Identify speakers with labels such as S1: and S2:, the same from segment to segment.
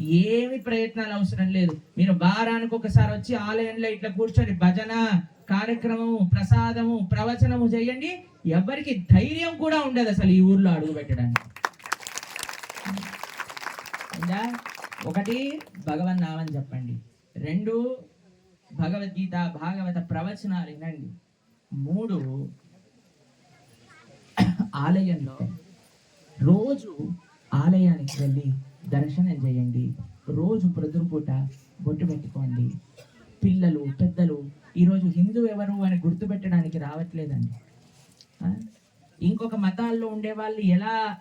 S1: ఏమి ప్రయత్నాలు అవసరం లేదు. మీరు వారానికి ఒకసారి వచ్చి ఆలయంలో ఇట్లా కూర్చొని భజన కార్యక్రమము ప్రసాదము ప్రవచనము చేయండి. ఎవరికి ధైర్యం కూడా ఉండదు అసలు ఈ ఊర్లో అడుగు పెట్టడానికి. ఒకటి భగవన్ నామని చెప్పండి. రెండు భగవద్గీత భాగవత ప్రవచనాలు వినండి. మూడు ఆలయంలో రోజు ఆలయానికి వెళ్ళి దర్శనం చేయండి. రోజు ప్రొద్దుపూట బొట్టు పెట్టుకోండి. పిల్లలు పెద్దలు ఈరోజు హిందూ ఎవరు అని గుర్తుపెట్టడానికి రావట్లేదండి. ఇంకొక మతాల్లో ఉండే వాళ్ళు ఎలా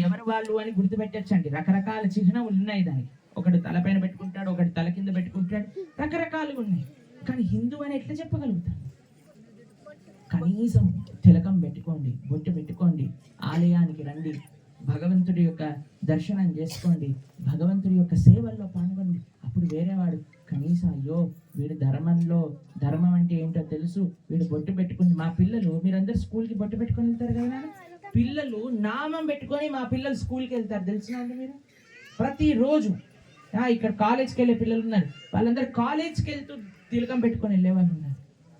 S1: ఎవరు వాళ్ళు అని గుర్తుపెట్టచ్చండి. రకరకాల చిహ్నాలు ఉన్నాయి దానికి. ఒకడు తలపైన పెట్టుకుంటాడు ఒకటి తల కింద పెట్టుకుంటాడు. రకరకాలుగా ఉన్నాయి. కానీ హిందూ అని ఎట్లా చెప్పగలుగుతారు? కనీసం తిలకం పెట్టుకోండి బొట్టు పెట్టుకోండి ఆలయానికి రండి. భగవంతుడి యొక్క దర్శనం చేసుకోండి. భగవంతుడి యొక్క సేవల్లో పాల్గొండి అప్పుడు వేరేవాడు కనీసం అయ్యో వీడు ధర్మంలో ధర్మం అంటే ఏంటో తెలుసు. వీడు బొట్టు పెట్టుకుని మా పిల్లలు మీరందరూ స్కూల్కి బొట్టు పెట్టుకొని వెళ్తారు కదా పిల్లలు నామం పెట్టుకొని మా పిల్లలు స్కూల్కి వెళ్తారు. తెలిసిన మీరు? ప్రతిరోజు. ఇక్కడ కాలేజ్కి వెళ్ళే పిల్లలు ఉన్నారు. వాళ్ళందరూ కాలేజ్కి వెళ్తూ తిలకం పెట్టుకొని వెళ్ళేవాళ్ళు ఉన్నారు.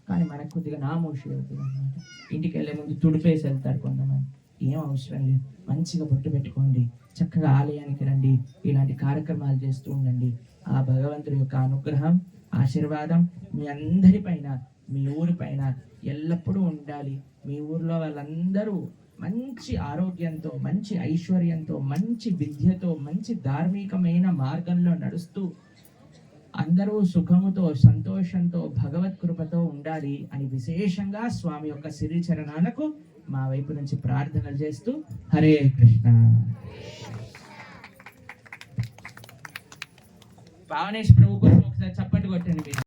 S1: కానీ మనకు కొద్దిగా నామోషి అవుతుంది అనమాట ఇంటికి వెళ్ళే ముందు తుడిపేసి వెళ్తారు కొంతమంది. ఏం అవసరం లేదు. మంచిగా బొట్టు పెట్టుకోండి. చక్కగా ఆలయానికి రండి. ఇలాంటి కార్యక్రమాలు చేస్తూ ఉండండి. ఆ భగవంతుడి యొక్క అనుగ్రహం ఆశీర్వాదం మీ అందరి పైన మీ ఊరి పైన ఎల్లప్పుడూ ఉండాలి. మీ ఊర్లో వాళ్ళందరూ మంచి ఆరోగ్యంతో మంచి ఐశ్వర్యంతో మంచి విద్యతో మంచి ధార్మికమైన మార్గంలో నడుస్తూ అందరూ సుఖముతో సంతోషంతో భగవత్ కృపతో ఉండాలి అని విశేషంగా స్వామి యొక్క సిరి చరణాలకు మా వైపు నుంచి ప్రార్థనలు చేస్తూ హరే కృష్ణ. భావనేష్ ప్రభు కోసం ఒకసారి చప్పటి కొట్టండి మీరు.